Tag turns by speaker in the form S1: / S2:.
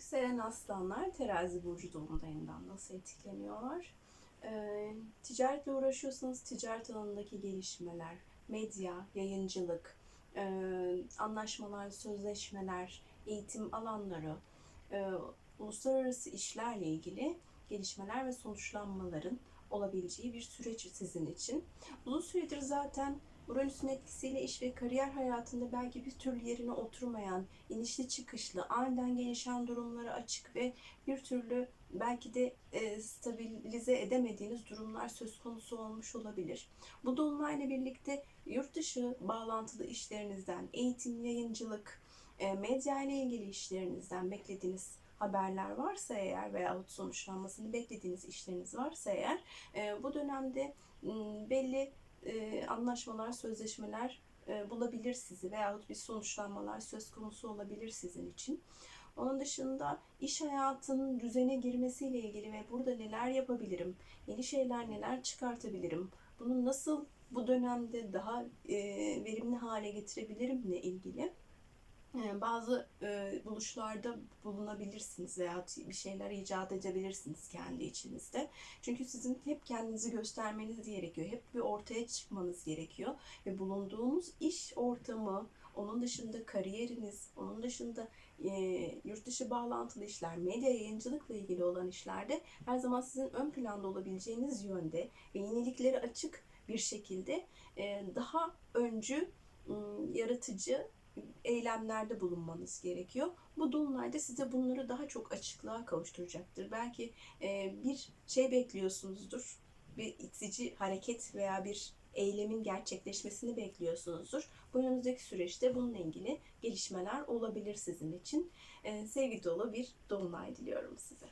S1: Yükselen aslanlar terazi burcu dolunayından nasıl etkileniyorlar? Ee, ticaretle uğraşıyorsanız ticaret alanındaki gelişmeler, medya, yayıncılık, e, anlaşmalar, sözleşmeler, eğitim alanları, e, uluslararası işlerle ilgili gelişmeler ve sonuçlanmaların olabileceği bir süreç sizin için. Uzun süredir zaten Uranüs'ün etkisiyle iş ve kariyer hayatında belki bir türlü yerine oturmayan, inişli çıkışlı, aniden gelişen durumlara açık ve bir türlü belki de e, stabilize edemediğiniz durumlar söz konusu olmuş olabilir. Bu dolunayla birlikte yurt dışı bağlantılı işlerinizden, eğitim, yayıncılık, e, medya ile ilgili işlerinizden beklediğiniz haberler varsa eğer veyahut sonuçlanmasını beklediğiniz işleriniz varsa eğer e, bu dönemde m, belli e, anlaşmalar, sözleşmeler e, bulabilir sizi veyahut bir sonuçlanmalar söz konusu olabilir sizin için. Onun dışında iş hayatının düzene girmesiyle ilgili ve burada neler yapabilirim, yeni şeyler neler çıkartabilirim, bunu nasıl bu dönemde daha e, verimli hale getirebilirimle ilgili bazı e, buluşlarda bulunabilirsiniz veya bir şeyler icat edebilirsiniz kendi içinizde. Çünkü sizin hep kendinizi göstermeniz gerekiyor. Hep bir ortaya çıkmanız gerekiyor. Ve bulunduğunuz iş ortamı, onun dışında kariyeriniz, onun dışında e, yurt dışı bağlantılı işler, medya yayıncılıkla ilgili olan işlerde her zaman sizin ön planda olabileceğiniz yönde ve yeniliklere açık bir şekilde e, daha öncü, ım, yaratıcı eylemlerde bulunmanız gerekiyor. Bu dolunayda size bunları daha çok açıklığa kavuşturacaktır. Belki e, bir şey bekliyorsunuzdur. Bir itici hareket veya bir eylemin gerçekleşmesini bekliyorsunuzdur. Bu önümüzdeki süreçte bununla ilgili gelişmeler olabilir sizin için. E, sevgi dolu bir dolunay diliyorum size.